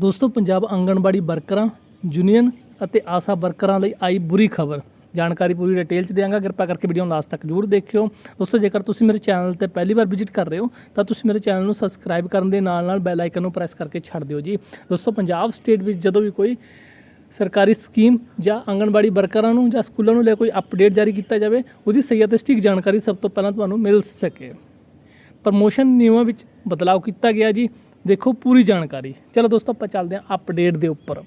ਦੋਸਤੋ, ਪੰਜਾਬ ਆਂਗਣਵਾੜੀ ਵਰਕਰਾਂ, ਯੂਨੀਅਨ ਅਤੇ ਆਸਾ ਵਰਕਰਾਂ ਲਈ ਆਈ ਬੁਰੀ ਖਬਰ। ਜਾਣਕਾਰੀ ਪੂਰੀ ਡਿਟੇਲ ਚ ਦਿਆਂਗਾ। ਕਿਰਪਾ ਕਰਕੇ ਵੀਡੀਓ ਨੂੰ ਲਾਸਟ ਤੱਕ ਜਰੂਰ ਦੇਖਿਓ। ਦੋਸਤੋ, ਜੇਕਰ ਤੁਸੀਂ ਮੇਰੇ ਚੈਨਲ ਤੇ ਪਹਿਲੀ ਵਾਰ ਵਿਜ਼ਿਟ ਕਰ ਰਹੇ ਹੋ, ਤਾਂ ਤੁਸੀਂ ਮੇਰੇ ਚੈਨਲ ਨੂੰ ਸਬਸਕ੍ਰਾਈਬ ਕਰਨ ਦੇ ਨਾਲ ਨਾਲ ਬੈਲ ਆਈਕਨ ਨੂੰ ਪ੍ਰੈਸ ਕਰਕੇ ਛੱਡ ਦਿਓ ਜੀ। ਦੋਸਤੋ, ਪੰਜਾਬ ਸਟੇਟ ਵਿੱਚ ਜਦੋਂ ਵੀ ਕੋਈ ਸਰਕਾਰੀ ਸਕੀਮ ਜਾਂ ਆਂਗਣਵਾੜੀ ਵਰਕਰਾਂ ਨੂੰ ਜਾਂ ਸਕੂਲਾਂ ਨੂੰ ਲੈ ਕੋਈ ਅਪਡੇਟ ਜਾਰੀ ਕੀਤਾ ਜਾਵੇ, ਉਹਦੀ ਸਹੀ ਅਤੇ ਸਟਿਕ ਜਾਣਕਾਰੀ ਸਭ ਤੋਂ ਪਹਿਲਾਂ ਤੁਹਾਨੂੰ ਮਿਲ ਸਕੇ। ਪ੍ਰਮੋਸ਼ਨ ਨਿਯਮਾਂ ਵਿੱਚ ਬਦਲਾਅ ਕੀਤਾ ਗਿਆ ਜੀ। ਦੇਖੋ ਪੂਰੀ ਜਾਣਕਾਰੀ। ਚਲੋ ਦੋਸਤੋ ਆਪਾਂ ਚੱਲਦੇ ਹਾਂ ਅਪਡੇਟ ਦੇ ਉੱਪਰ।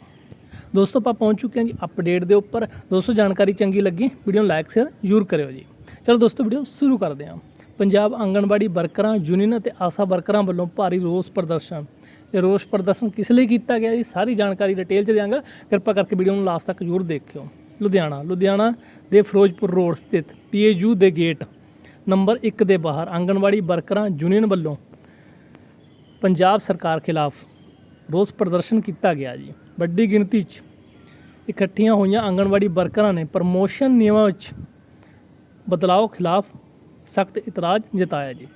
ਦੋਸਤੋ ਆਪਾਂ ਪਹੁੰਚ ਚੁੱਕੇ ਹਾਂ ਜੀ ਅਪਡੇਟ ਦੇ ਉੱਪਰ। ਦੋਸਤੋ ਜਾਣਕਾਰੀ ਚੰਗੀ ਲੱਗੀ ਵੀਡੀਓ ਨੂੰ ਲਾਈਕ ਸ਼ੇਅਰ ਜ਼ਰੂਰ ਕਰਿਓ ਜੀ। ਚਲੋ ਦੋਸਤੋ ਵੀਡੀਓ ਸ਼ੁਰੂ ਕਰਦੇ ਹਾਂ। ਪੰਜਾਬ ਆਂਗਣਵਾੜੀ ਵਰਕਰਾਂ ਯੂਨੀਅਨ ਅਤੇ ਆਸਾ ਵਰਕਰਾਂ ਵੱਲੋਂ ਭਾਰੀ ਰੋਸ ਪ੍ਰਦਰਸ਼ਨ। ਇਹ ਰੋਸ ਪ੍ਰਦਰਸ਼ਨ ਕਿਸ ਲਈ ਕੀਤਾ ਗਿਆ ਜੀ? ਸਾਰੀ ਜਾਣਕਾਰੀ ਡਿਟੇਲ ਚ ਦਿਆਂਗਾ। ਕਿਰਪਾ ਕਰਕੇ ਵੀਡੀਓ ਨੂੰ ਲਾਸਟ ਤੱਕ ਜ਼ਰੂਰ ਦੇਖਿਓ। ਲੁਧਿਆਣਾ ਲੁਧਿਆਣਾ ਦੇ ਫਿਰੋਜ਼ਪੁਰ ਰੋਡ ਸਥਿਤ ਪੀਏਯੂ ਦੇ ਗੇਟ ਨੰਬਰ 1 ਦੇ ਬਾਹਰ ਆਂਗਣਵਾੜੀ ਵਰਕਰਾਂ ਯੂਨੀਅਨ ਵੱਲੋਂ ਪੰਜਾਬ ਸਰਕਾਰ ਖਿਲਾਫ ਰੋਸ ਪ੍ਰਦਰਸ਼ਨ ਕੀਤਾ ਗਿਆ ਜੀ। ਵੱਡੀ ਗਿਣਤੀ 'ਚ ਇਕੱਠੀਆਂ ਹੋਈਆਂ ਆਂਗਣਵਾੜੀ ਵਰਕਰਾਂ ਨੇ ਪ੍ਰਮੋਸ਼ਨ ਨਿਯਮਾਂ ਵਿੱਚ ਬਦਲਾਅ ਖਿਲਾਫ ਸਖਤ ਇਤਰਾਜ਼ ਜਤਾਇਆ ਜੀ।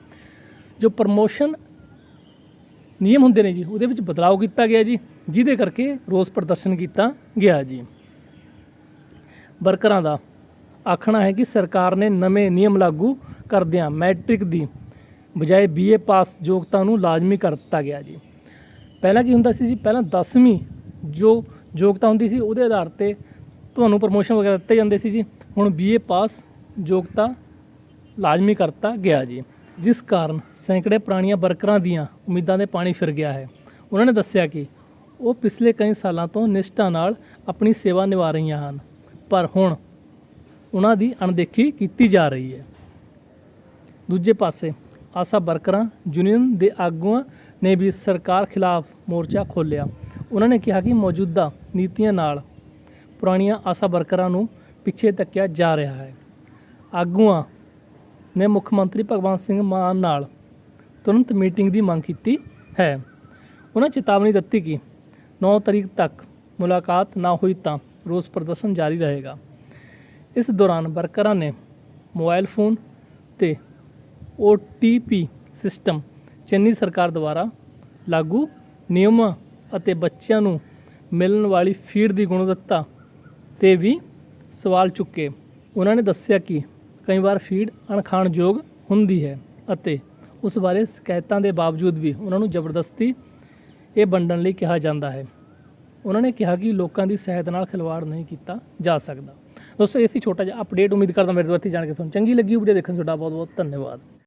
ਜੋ ਪ੍ਰਮੋਸ਼ਨ ਨਿਯਮ ਹੁੰਦੇ ਨੇ ਜੀ, ਉਹਦੇ ਵਿੱਚ ਬਦਲਾਅ ਕੀਤਾ ਗਿਆ ਜੀ, ਜਿਹਦੇ ਕਰਕੇ ਰੋਸ ਪ੍ਰਦਰਸ਼ਨ ਕੀਤਾ ਗਿਆ ਜੀ। ਵਰਕਰਾਂ ਦਾ ਆਖਣਾ ਹੈ ਕਿ ਸਰਕਾਰ ਨੇ ਨਵੇਂ ਨਿਯਮ ਲਾਗੂ ਕਰਦਿਆਂ ਮੈਟ੍ਰਿਕ ਦੀ ਬਜਾਏ ਬੀਏ ਪਾਸ ਯੋਗਤਾ ਨੂੰ ਲਾਜ਼ਮੀ ਕਰ ਦਿੱਤਾ ਗਿਆ ਜੀ। ਪਹਿਲਾਂ ਕੀ ਹੁੰਦਾ ਸੀ ਜੀ? ਪਹਿਲਾਂ 10ਵੀਂ ਜੋ ਯੋਗਤਾ ਹੁੰਦੀ ਸੀ, ਉਹਦੇ ਆਧਾਰ ਤੇ ਤੁਹਾਨੂੰ ਪ੍ਰਮੋਸ਼ਨ ਵਗੈਰਾ ਦਿੱਤੇ ਜਾਂਦੇ ਸੀ ਜੀ। ਹੁਣ ਬੀਏ ਪਾਸ ਯੋਗਤਾ ਲਾਜ਼ਮੀ ਕਰਤਾ ਗਿਆ ਜੀ। ਜਿਸ ਕਾਰਨ ਸੈਂਕੜੇ ਪੁਰਾਣੀਆਂ ਵਰਕਰਾਂ ਦੀਆਂ ਉਮੀਦਾਂ ਦੇ ਪਾਣੀ ਫਿਰ ਗਿਆ ਹੈ। ਉਹਨਾਂ ਨੇ ਦੱਸਿਆ ਕਿ ਉਹ ਪਿਛਲੇ ਕਈ ਸਾਲਾਂ ਤੋਂ ਨਿਸ਼ਠਾ ਨਾਲ ਆਪਣੀ ਸੇਵਾ ਨਿਭਾ ਰਹੀਆਂ ਹਨ, ਪਰ ਹੁਣ ਉਹਨਾਂ ਦੀ ਅਣਦੇਖੀ ਕੀਤੀ ਜਾ ਰਹੀ ਹੈ। ਦੂਜੇ ਪਾਸੇ ਆਸਾ ਵਰਕਰਾਂ, ਯੂਨੀਅਨ ਦੇ ਆਗੂਆਂ ਨੇ ਵੀ ਸਰਕਾਰ ਖਿਲਾਫ ਮੋਰਚਾ ਖੋਲ੍ਹਿਆ। ਉਹਨਾਂ ਨੇ ਕਿਹਾ ਕਿ ਮੌਜੂਦਾ ਨੀਤੀਆਂ ਨਾਲ ਪੁਰਾਣੀਆਂ ਆਸਾ ਵਰਕਰਾਂ ਨੂੰ ਪਿੱਛੇ ਧੱਕਿਆ ਜਾ ਰਿਹਾ ਹੈ। ਆਗੂਆਂ ਨੇ ਮੁੱਖ ਮੰਤਰੀ ਭਗਵੰਤ ਸਿੰਘ ਮਾਨ ਨਾਲ ਤੁਰੰਤ ਮੀਟਿੰਗ ਦੀ ਮੰਗ ਕੀਤੀ ਹੈ। ਉਹਨਾਂ ਚੇਤਾਵਨੀ ਦਿੱਤੀ ਕਿ 9 ਤਰੀਕ ਤੱਕ ਮੁਲਾਕਾਤ ਨਾ ਹੋਈ ਤਾਂ ਰੋਸ ਪ੍ਰਦਰਸ਼ਨ ਜਾਰੀ ਰਹੇਗਾ। ਇਸ ਦੌਰਾਨ ਵਰਕਰਾਂ ਨੇ ਮੋਬਾਈਲ ਫੋਨ ਤੇ OTP ਸਿਸਟਮ ਚੰਨੀ ਸਰਕਾਰ ਦੁਆਰਾ ਲਾਗੂ ਨਿਯਮਾਂ ਅਤੇ ਬੱਚਿਆਂ ਨੂੰ ਮਿਲਣ ਵਾਲੀ ਫੀਡ ਦੀ ਗੁਣਵੱਤਾ ਤੇ ਵੀ ਸਵਾਲ ਚੁੱਕੇ। ਉਹਨਾਂ ਨੇ ਦੱਸਿਆ ਕਿ ਕਈ ਵਾਰ ਫੀਡ ਅਣਖਾਣਯੋਗ ਹੁੰਦੀ ਹੈ ਅਤੇ ਉਸ ਬਾਰੇ ਸ਼ਿਕਾਇਤਾਂ ਦੇ ਬਾਵਜੂਦ ਵੀ ਉਹਨਾਂ ਨੂੰ ਜ਼ਬਰਦਸਤੀ ਇਹ ਵੰਡਣ ਲਈ ਕਿਹਾ ਜਾਂਦਾ ਹੈ। ਉਹਨਾਂ ਨੇ ਕਿਹਾ ਕਿ ਲੋਕਾਂ ਦੀ ਸਿਹਤ ਨਾਲ ਖਿਲਵਾੜ ਨਹੀਂ ਕੀਤਾ ਜਾ ਸਕਦਾ। ਦੋਸਤੋ ਇਹ ਸੀ ਛੋਟਾ ਜਿਹਾ ਅਪਡੇਟ ਉਮੀਦ ਕਰਦਾ ਮੇਰੇ ਦੁਆਰਾ ਜਾਣ ਕੇ ਤੁਹਾਨੂੰ ਚੰਗੀ ਲੱਗੀ ਵੀਡੀਓ ਦੇਖਣ ਤੁਹਾਡਾ ਬਹੁਤ ਬਹੁਤ ਧੰਨਵਾਦ।